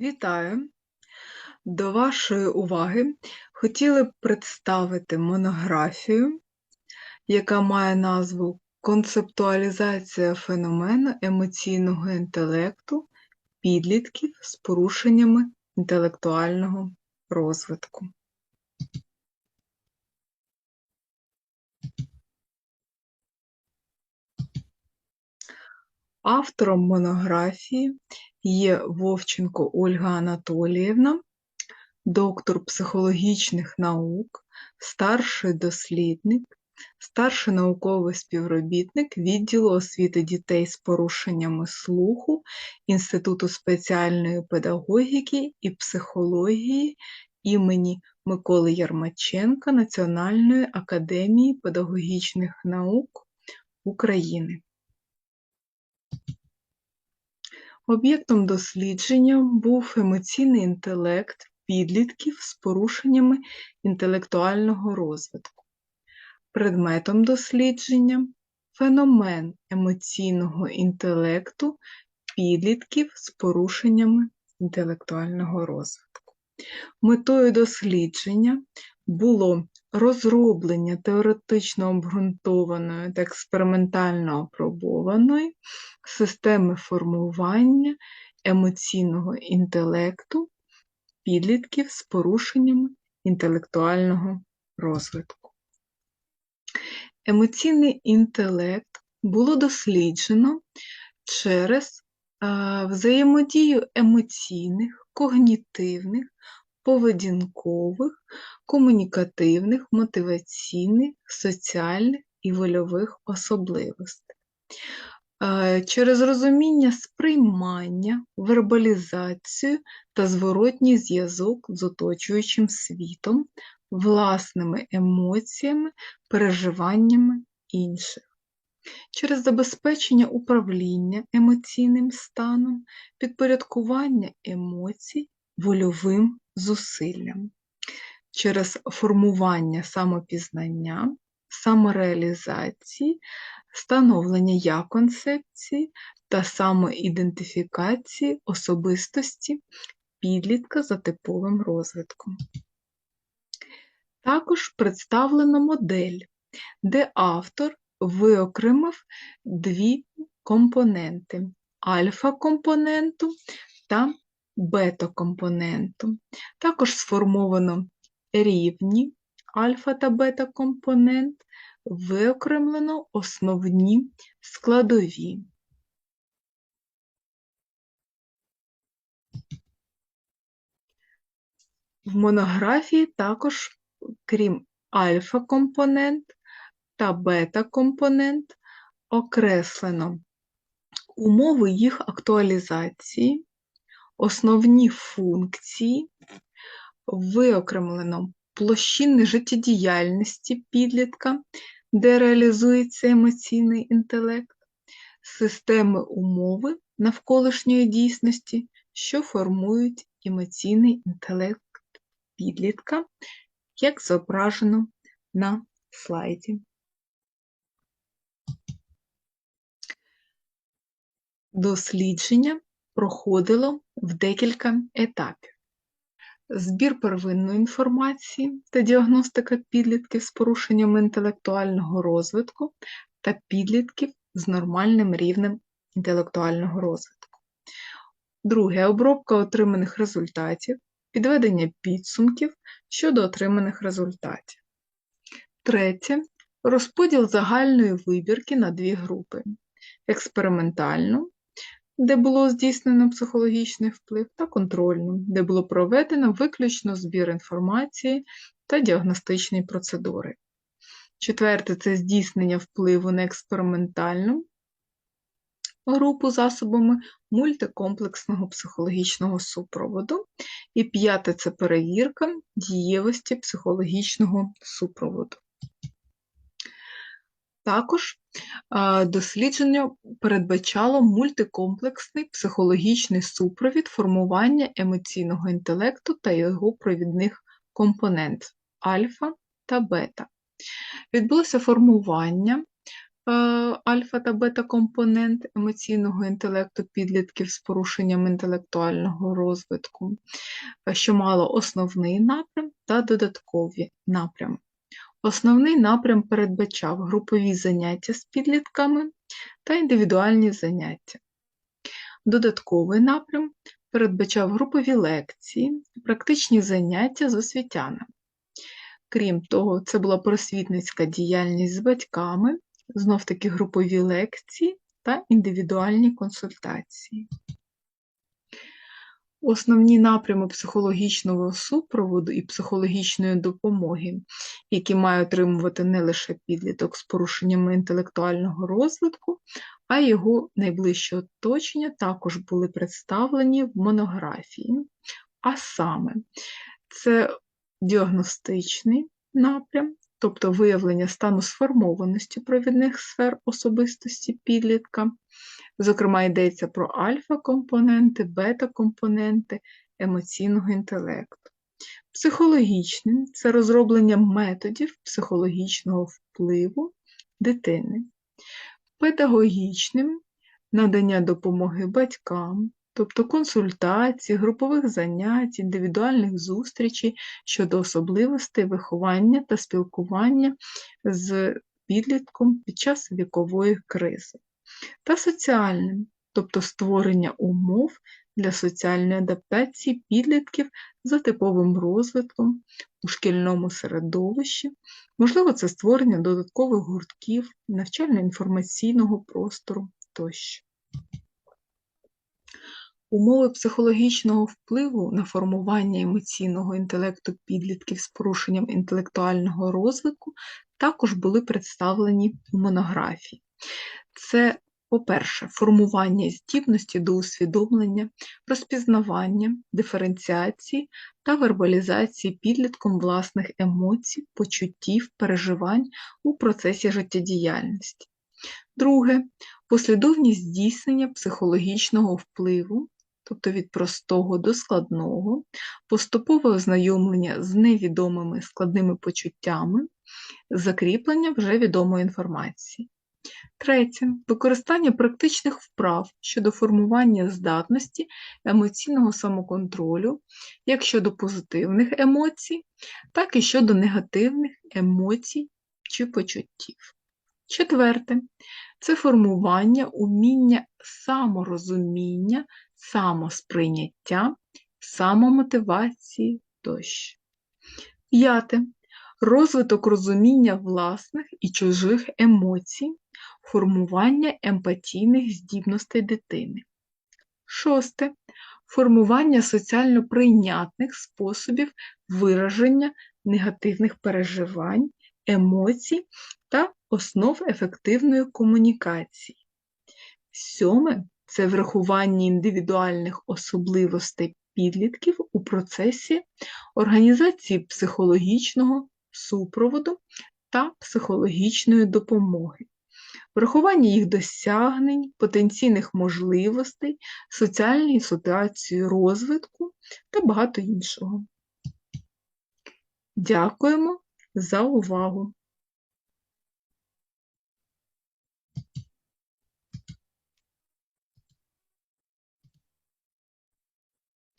Вітаю! До вашої уваги хотіли б представити монографію, яка має назву Концептуалізація феномену емоційного інтелекту підлітків з порушеннями інтелектуального розвитку. Автором монографії є Вовченко Ольга Анатоліївна, доктор психологічних наук, старший дослідник, старший науковий співробітник відділу освіти дітей з порушеннями слуху Інституту спеціальної педагогіки і психології імені Миколи Ярмаченка Національної академії педагогічних наук України. Об'єктом дослідження був емоційний інтелект підлітків з порушеннями інтелектуального розвитку. Предметом дослідження феномен емоційного інтелекту підлітків з порушеннями інтелектуального розвитку. Метою дослідження було розроблення теоретично обґрунтованої та експериментально апробованої системи формування емоційного інтелекту підлітків з порушеннями інтелектуального розвитку. Емоційний інтелект було досліджено через взаємодію емоційних, когнітивних, поведінкових, комунікативних, мотиваційних, соціальних і вольових особливостей. Через розуміння сприймання, вербалізацію та зворотній зв'язок з оточуючим світом, власними емоціями, переживаннями інших. Через забезпечення управління емоційним станом, підпорядкування емоцій вольовим зусиллям, через формування самопізнання, самореалізації, становлення я-концепції та самоідентифікації особистості підлітка за типовим розвитком. Також представлено модель, де автор виокремив дві компоненти альфа-компоненту та бета-компоненту. Також сформовано рівні альфа та бета-компонент, виокремлено основні складові. В монографії також, крім альфа-компонент та бета-компонент, окреслено умови їх актуалізації, основні функції, виокремлено площини життєдіяльності підлітка, де реалізується емоційний інтелект, системи умови навколишньої дійсності, що формують емоційний інтелект підлітка, як зображено на слайді. Дослідження проходило в декілька етапів. Збір первинної інформації та діагностика підлітків з порушеннями інтелектуального розвитку та підлітків з нормальним рівнем інтелектуального розвитку. Друге обробка отриманих результатів, підведення підсумків щодо отриманих результатів. Третє розподіл загальної вибірки на дві групи: експериментальну де було здійснено психологічний вплив, та контрольну, де було проведено виключно збір інформації та діагностичні процедури. Четверте це здійснення впливу на експериментальну групу засобами мультикомплексного психологічного супроводу. І п'яте це перевірка дієвості психологічного супроводу. Також дослідження передбачало мультикомплексний психологічний супровід формування емоційного інтелекту та його провідних компонент альфа та бета. Відбулося формування альфа та бета-компонент емоційного інтелекту підлітків з порушенням інтелектуального розвитку, е, що мало основний напрям та додаткові напрями. Основний напрям передбачав групові заняття з підлітками та індивідуальні заняття. Додатковий напрям передбачав групові лекції, практичні заняття з освітянами. Крім того, це була просвітницька діяльність з батьками, знов-таки групові лекції та індивідуальні консультації. Основні напрями психологічного супроводу і психологічної допомоги, які має отримувати не лише підліток з порушеннями інтелектуального розвитку, а його найближче оточення також були представлені в монографії. А саме, це діагностичний напрям, тобто виявлення стану сформованості провідних сфер особистості підлітка. Зокрема, йдеться про альфа-компоненти, бета-компоненти емоційного інтелекту. Психологічним це розроблення методів психологічного впливу дитини. Педагогічним надання допомоги батькам, тобто консультацій, групових занять, індивідуальних зустрічей щодо особливостей виховання та спілкування з підлітком під час вікової кризи, та соціальним, тобто створення умов для соціальної адаптації підлітків за типовим розвитком у шкільному середовищі, можливо, це створення додаткових гуртків, навчально-інформаційного простору тощо. Умови психологічного впливу на формування емоційного інтелекту підлітків з порушенням інтелектуального розвитку також були представлені у монографії. Це, по-перше, формування здібності до усвідомлення, розпізнавання, диференціації та вербалізації підлітком власних емоцій, почуттів, переживань у процесі життєдіяльності. Друге послідовність здійснення психологічного впливу тобто від простого до складного, поступове ознайомлення з невідомими складними почуттями, закріплення вже відомої інформації. Третє використання практичних вправ щодо формування здатності емоційного самоконтролю, як щодо позитивних емоцій, так і щодо негативних емоцій чи почуттів. Четверте це формування уміння саморозуміння самосприйняття, самомотивації тощо. П'яте. Розвиток розуміння власних і чужих емоцій, формування емпатійних здібностей дитини. Шосте. Формування соціально прийнятних способів вираження негативних переживань, емоцій та основ ефективної комунікації. Сьоме це врахування індивідуальних особливостей підлітків у процесі організації психологічного супроводу та психологічної допомоги, врахування їх досягнень, потенційних можливостей, соціальної ситуації розвитку та багато іншого. Дякуємо за увагу!